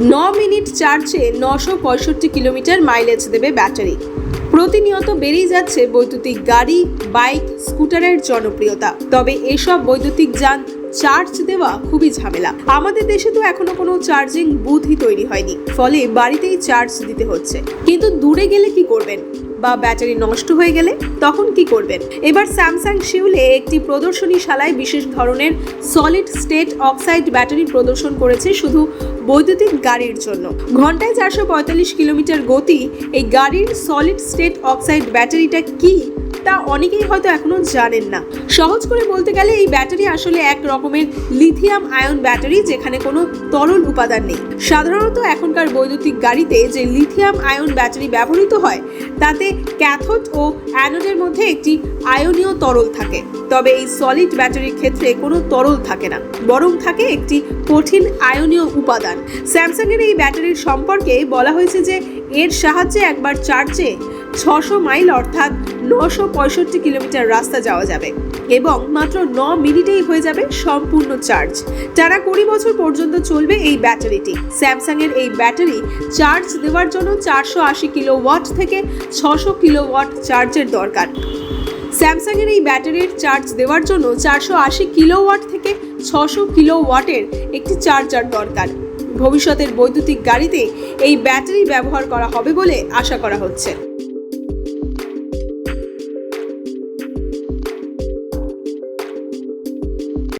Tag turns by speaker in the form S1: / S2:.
S1: ন মিনিট চার্জে নশো পঁয়ষট্টি কিলোমিটার মাইলেজ দেবে ব্যাটারি। প্রতিনিয়ত বেড়েই যাচ্ছে বৈদ্যুতিক গাড়ি, বাইক, স্কুটারের জনপ্রিয়তা। তবে এসব বৈদ্যুতিক যান চার্জ দেওয়া খুবই ঝামেলা। আমাদের দেশে তো এখনও কোনো চার্জিং বুথই তৈরি হয়নি। ফলে বাড়িতেই চার্জ দিতে হচ্ছে। কিন্তু দূরে গেলে কি করবেন? বা ব্যাটারি নষ্ট হয়ে গেলে তখন কি করবেন? এবার স্যামসাং শিউলে একটি প্রদর্শনীশালায় বিশেষ ধরনের সলিড স্টেট অক্সাইড ব্যাটারি প্রদর্শন করেছে শুধু বৈদ্যুতিক গাড়ির জন্য। ঘন্টায় চারশো পঁয়তাল্লিশ কিলোমিটার গতি এই গাড়ির সলিড স্টেট অক্সাইড ব্যাটারিটা কি? তা অনেকেই হয়তো এখনও জানেন না। সহজ করে বলতে গেলে এই ব্যাটারি আসলে এক রকমের লিথিয়াম আয়ন ব্যাটারি যেখানে কোনো তরল উপাদান নেই। সাধারণত এখনকার বৈদ্যুতিক গাড়িতে যে লিথিয়াম আয়ন ব্যাটারি ব্যবহৃত হয়, তাতে ক্যাথোড ও অ্যানোডের মধ্যে একটি আয়নীয় তরল থাকে। তবে এই সলিড ব্যাটারির ক্ষেত্রে কোনো তরল থাকে না, বরং থাকে একটি কঠিন আয়নীয় উপাদান। স্যামসাংয়ের এই ব্যাটারির সম্পর্কে বলা হয়েছে যে, এর সাহায্যে একবার চার্জে ছশো মাইল অর্থাৎ নশো পঁয়ষট্টি কিলোমিটার রাস্তা যাওয়া যাবে এবং মাত্র ন মিনিটেই হয়ে যাবে সম্পূর্ণ চার্জ। টানা কুড়ি বছর পর্যন্ত চলবে এই ব্যাটারিটি। স্যামসাংয়ের এই ব্যাটারি চার্জ দেওয়ার জন্য চারশো আশি কিলো ওয়াট থেকে ছশো কিলো ওয়াট চার্জের দরকার। স্যামসাংয়ের এই ব্যাটারির চার্জ দেওয়ার জন্য চারশো আশি কিলো ওয়াট থেকে ছশো কিলো ওয়াটের একটি চার্জার দরকার। ভবিষ্যতের বৈদ্যুতিক গাড়িতে এই ব্যাটারি ব্যবহার করা হবে বলে আশা করা হচ্ছে।